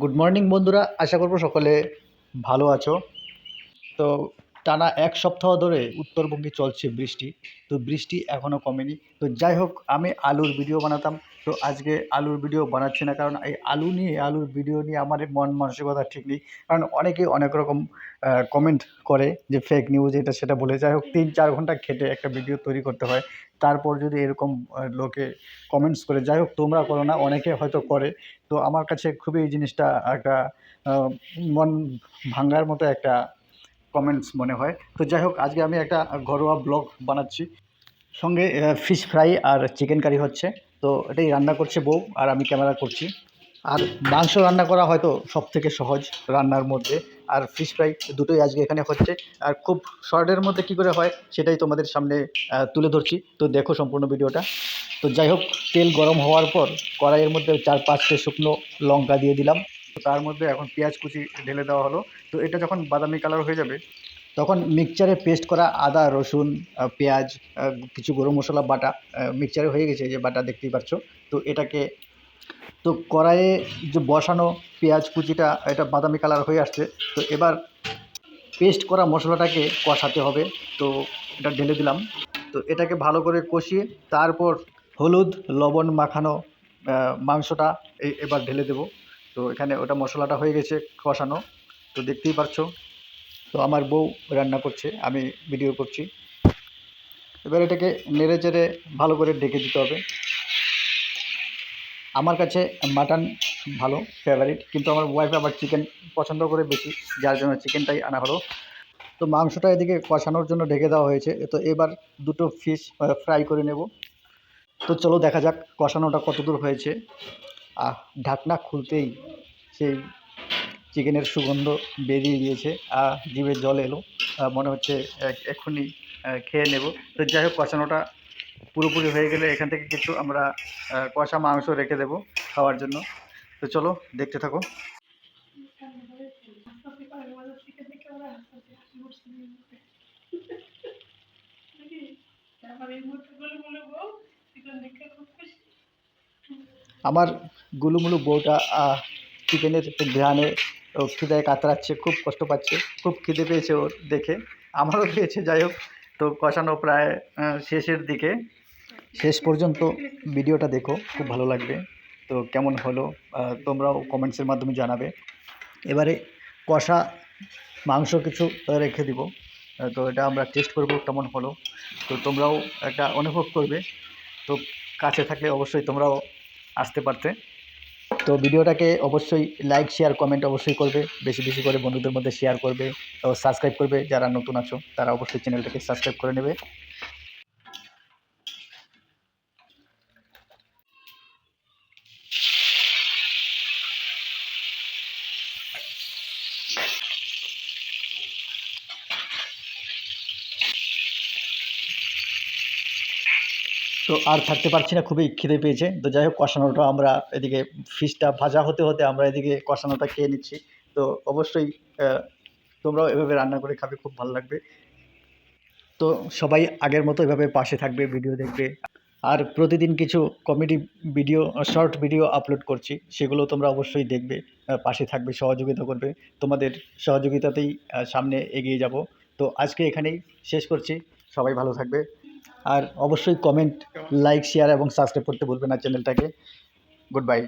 Good morning বন্ধুরা। আশা করব সকলে ভালো আছো। তো টানা এক সপ্তাহ ধরে উত্তরবঙ্গে চলছে বৃষ্টি। তো বৃষ্টি এখনও কমেনি। তো যাই হোক, আমি আলুর ভিডিও বানাতাম। তো আজকে আলুর ভিডিও বানাচ্ছি না, কারণ এই আলু নিয়ে, আলুর ভিডিও নিয়ে আমার মন মানসিকতা ঠিক নেই। কারণ অনেকে অনেক রকম কমেন্ট করে যে ফেক নিউজ এটা সেটা বলে। যাই হোক, তিন চার ঘণ্টা খেটে একটা ভিডিও তৈরি করতে হয়। তারপর যদি এরকম লোকে কমেন্টস করে, যাই হোক, তোমরা করো না, অনেকে হয়তো করে। তো আমার কাছে খুবই এই জিনিসটা একটা মন ভাঙ্গার মতো একটা কমেন্টস মনে হয়। তো যাই হোক, আজকে আমি একটা ঘরোয়া ব্লগ বানাচ্ছি। সঙ্গে ফিশ ফ্রাই আর চিকেন কারি হচ্ছে। তো এটাই রান্না করছে বউ আর আমি ক্যামেরা করছি। আর মাংস রান্না করা হয়তো সব থেকে সহজ রান্নার মধ্যে। আর ফিশ ফ্রাই দুটোই আজকে এখানে হচ্ছে। আর খুব শর্টের মধ্যে কী করে হয় সেটাই তোমাদের সামনে তুলে ধরছি। তো দেখো সম্পূর্ণ ভিডিওটা। তো যাই হোক, তেল গরম হওয়ার পর কড়াইয়ের মধ্যে চার পাঁচটে শুকনো লঙ্কা দিয়ে দিলাম। তার মধ্যে এখন পেঁয়াজ কুচি ঢেলে দেওয়া হলো। তো এটা যখন বাদামি কালার হয়ে যাবে তখন মিক্সচারে পেস্ট করা আদা, রসুন পেঁয়াজ কিছু গরম মশলা, বাটা মিক্সচারে হয়ে গেছে যে বাটা দেখতেই পাচ্ছ তো এটাকে, তো কড়াইয়ে যে বসানো পেঁয়াজ কুচিটা, এটা বাদামি কালার হয়ে আসছে। তো এবার পেস্ট করা মশলাটাকে কষাতে হবে। তো এটা ঢেলে দিলাম। তো এটাকে ভালো করে কষিয়ে তারপর হলুদ, লবণ মাখানো মাংসটা এবার ঢেলে দেব। তো এখানে ওটা মশলাটা হয়ে গেছে কষানো। তো দেখতেই পাচ্ছ তো আমার বউ রান্না করছে, আমি ভিডিও করছি। এবার এটাকে নেড়ে চেড়ে ভালো করে ঢেকে দিতে হবে। আমার কাছে মাটন ভালো ফেভারিট কিন্তু আমার ওয়াইফ আবার চিকেন পছন্দ করে বেশি, যার জন্য চিকেনটাই আনা হলো। তো মাংসটা এদিকে কষানোর জন্য ঢেকে দেওয়া হয়েছে, তো এবার দুটো ফিশ ফ্রাই করে নেব। তো চলো দেখা যাক কষানোটা কত দূর হয়েছে। আহ, ঢাকনা খুলতেই সেই চিকেনের সুগন্ধ বেরিয়ে গিয়েছে, আর জিভে জল এলো। মনে হচ্ছে, এক- এক্ষুনি খেয়ে নেব। তো যাই হোক, কষানোটা পুরোপুরি হয়ে গেলে এখান থেকে কিছু আমরা কষা মাংস রেখে দেবো খাওয়ার জন্য। তো চলো, দেখতে থাকো। আমার গুলুমুলু বউটা চিকেনের ঘ্রাণে ও খিদায় কাতরাচ্ছে, খুব কষ্ট পাচ্ছে, খুব খিদে পেয়েছে ওর দেখে, আমারও পেয়েছে যাই হোক। তো কষানো প্রায় শেষের দিকে। শেষ পর্যন্ত ভিডিওটা দেখো, খুব ভালো লাগবে। তো কেমন হলো তোমরাও কমেন্টসের মাধ্যমে জানাবে। এবারে কষা মাংস কিছু রেখে দিব। তো এটা আমরা টেস্ট করব কেমন হলো। তো তোমরাও একটা অনুভব করবে। তো কাছে থাকলে অবশ্যই তোমরাও আসতে পারতে। তো ভিডিওটাকে অবশ্যই লাইক শেয়ার কমেন্ট অবশ্যই করবে। বেশি বেশি করে বন্ধুদের মধ্যে শেয়ার করবে ও সাবস্ক্রাইব করবে। যারা নতুন আছো, তারা অবশ্যই চ্যানেলটাকে সাবস্ক্রাইব করে নেবে। তো আর থাকতে পারছি না, খুবই খিদে পেয়েছে। তো যাই হোক, কষানোটা আমরা এদিকে ফিশটা ভাজা হতে হতে আমরা এদিকে কষানোটা খেয়ে নিচ্ছি। তো অবশ্যই তোমরাও এভাবে রান্না করে খাবে, খুব ভালো লাগবে। তো সবাই আগের মতো এভাবে পাশে থাকবে ভিডিও দেখবে। আর প্রতিদিন কিছু comedy video short video upload করছি, সেগুলো তোমরা অবশ্যই দেখবে পাশে থাকবে, সহযোগিতা করবে। তোমাদের সহযোগিতাতেই সামনে এগিয়ে যাব। তো আজকে এখানেই শেষ করছি। সবাই ভালো থাকবে। আর অবশ্যই কমেন্ট লাইক শেয়ার এবং সাবস্ক্রাইব করতে ভুলবেন না চ্যানেলটাকে গুড বাই